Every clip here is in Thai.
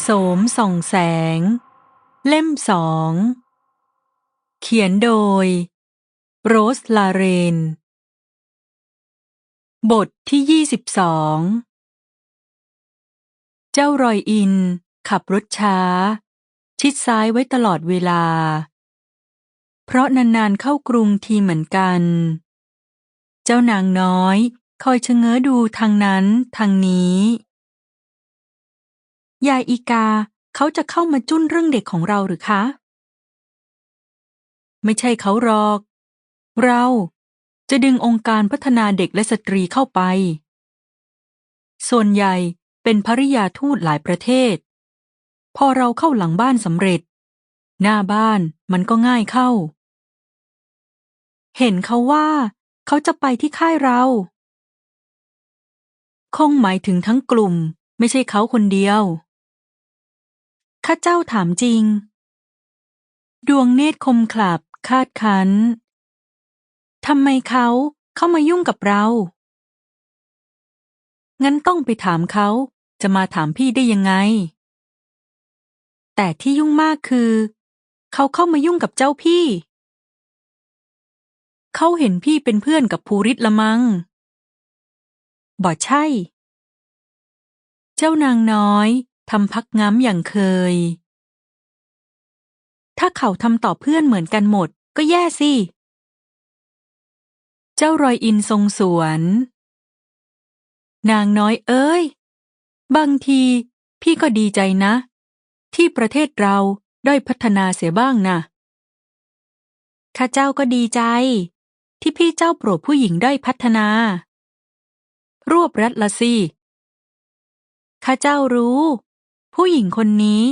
โสมส่องแสง เล่มสอง เขียนโดย โรสลาเรน บทที่ยี่สิบสอง เจ้ารอยอิน ขับรถช้า ชิดซ้ายไว้ตลอดเวลา เพราะนานๆเข้ากรุงทีเหมือนกัน เจ้านางน้อย คอยชะเง้อดูทางนั้นทางนี้ ยายอีกาเขาจะเข้ามาจุ้นเรื่องเด็กของเราหรือคะ ไม่ใช่เขาหรอก เราจะดึงองค์การพัฒนาเด็กและสตรีเข้าไป ส่วนใหญ่เป็นภริยาทูตหลายประเทศ พอเราเข้าหลังบ้านสำเร็จ หน้าบ้านมันก็ง่ายเข้า เห็นเขาว่า เขาจะไปที่ค่ายเรา คงหมายถึงทั้งกลุ่ม ไม่ใช่เขาคนเดียว ข้าเจ้าถามจริง ดวงเนตรคมขลับ คาดคันทำไมเขาเข้ามายุ่งกับเรา งั้นต้องไปถามเขาจะมาถามพี่ได้ยังไง แต่ที่ยุ่งมากคือ เขาเข้ามายุ่งกับเจ้าพี่ เขาเห็นพี่เป็นเพื่อนกับภูริศละมัง บ่ใช่ เจ้านางน้อยทำพักง้ำอย่างเคย ถ้าเขาทำต่อเพื่อนเหมือนกันหมด ก็แย่สิ เจ้ารอยอินทรงสวน นางน้อยเอ้ย บางทีพี่ก็ดีใจนะ ที่ประเทศเราได้พัฒนาเสียบ้างนะ ข้าเจ้าก็ดีใจ ที่พี่เจ้าโปรดผู้หญิงได้พัฒนา รวบรัดละสิข้าเจ้ารู้ ผู้หญิงคนนี้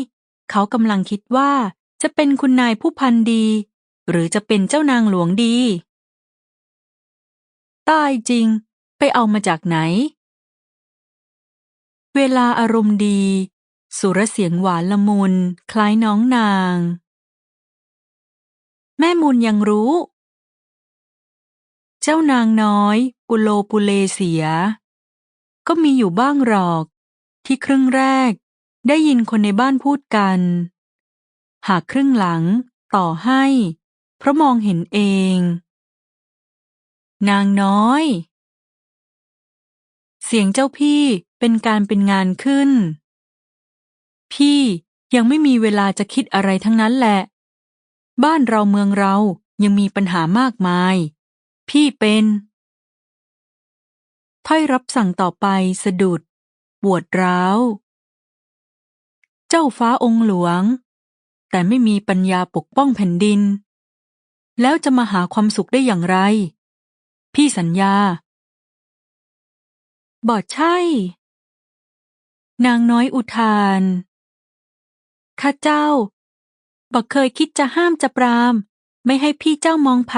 เขากำลังคิดว่าจะเป็นคุณนายผู้พันดี หรือจะเป็นเจ้านางหลวงดี ตายจริง ไปเอามาจากไหน เวลาอารมณ์ดี สุรเสียงหวานละมุน คล้ายน้องนาง แม่มูลยังรู้ เจ้านางน้อย ปุโลปุเลเสีย ก็มีอยู่บ้างหรอก ที่ครึ่งแรก ได้ยินคนในบ้านพูดกัน หากครึ่งหลัง ต่อให้ เพราะมองเห็นเอง นางน้อย เสียงเจ้าพี่เป็นการเป็นงานขึ้น พี่ยังไม่มีเวลาจะคิดอะไรทั้งนั้นแหละ บ้านเราเมืองเรายังมีปัญหามากมาย พี่เป็น ถ้อยรับสั่งต่อไปสะดุดปวดร้าว เจ้าฟ้าองค์หลวง แต่ไม่มีปัญญาปกป้องแผ่นดิน แล้วจะมาหาความสุขได้อย่างไร พี่สัญญา บอดใช่ นางน้อยอุทานข้าเจ้า บอกเคยคิดจะห้ามจะปราม ไม่ให้พี่เจ้ามองไผ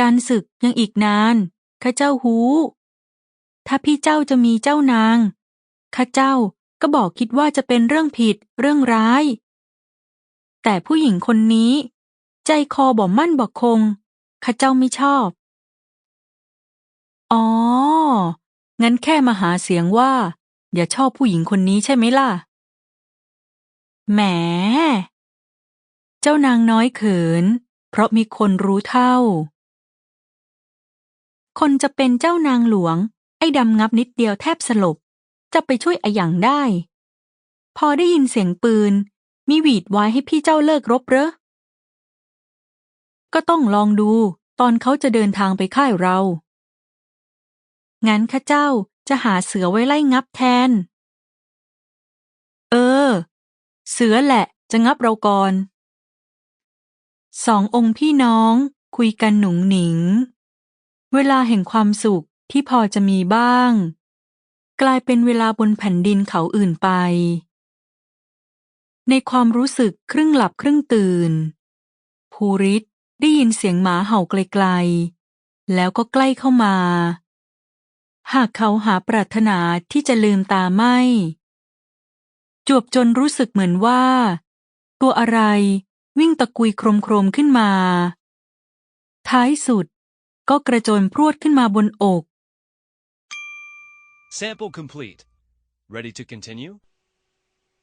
การศึกยังอีกนาน ข้าเจ้าหู ถ้าพี่เจ้าจะมีเจ้านาง ข้าเจ้าก็บอกคิดว่าจะเป็นเรื่องผิดเรื่องร้าย แต่ผู้หญิงคนนี้ ใจคอบ่มั่นบอกคง ข้าเจ้าไม่ชอบ อ๋อ งั้นแค่มาหาเสียงว่า อย่าชอบผู้หญิงคนนี้ใช่ไหมล่ะ แหม เจ้านางน้อยเขิน เพราะมีคนรู้เท่า คนจะเป็นเจ้านางหลวง ไอ้ดำงับนิดเดียวแทบสลบ จะไปช่วยอะหยังได้ พอได้ยินเสียงปืน มีหวีดไว้ให้พี่เจ้าเลิกรบเหรอก็ต้องลองดู ตอนเขาจะเดินทางไปค่ายเรา งั้นข้าเจ้าจะหาเสือไว้ไล่งับแทน เออ เสือแหละจะงับเราก่อน สององค์พี่น้องคุยกันหนุ่งหนิง เวลาแห่งความสุขที่พอจะมีบ้าง กลายเป็นเวลาบนแผ่นดินเขาอื่นไป ในความรู้สึกครึ่งหลับครึ่งตื่น ภูริศได้ยินเสียงหมาเห่าไกลๆ แล้วก็ใกล้เข้ามา หากเขาหาปรารถนาที่จะลืมตาไม่ จวบจนรู้สึกเหมือนว่า ตัวอะไรวิ่งตะกุยโครมๆขึ้นมา ท้ายสุด ก็กระโจนพรวดขึ้นมาบนอก Sample complete. Ready to continue?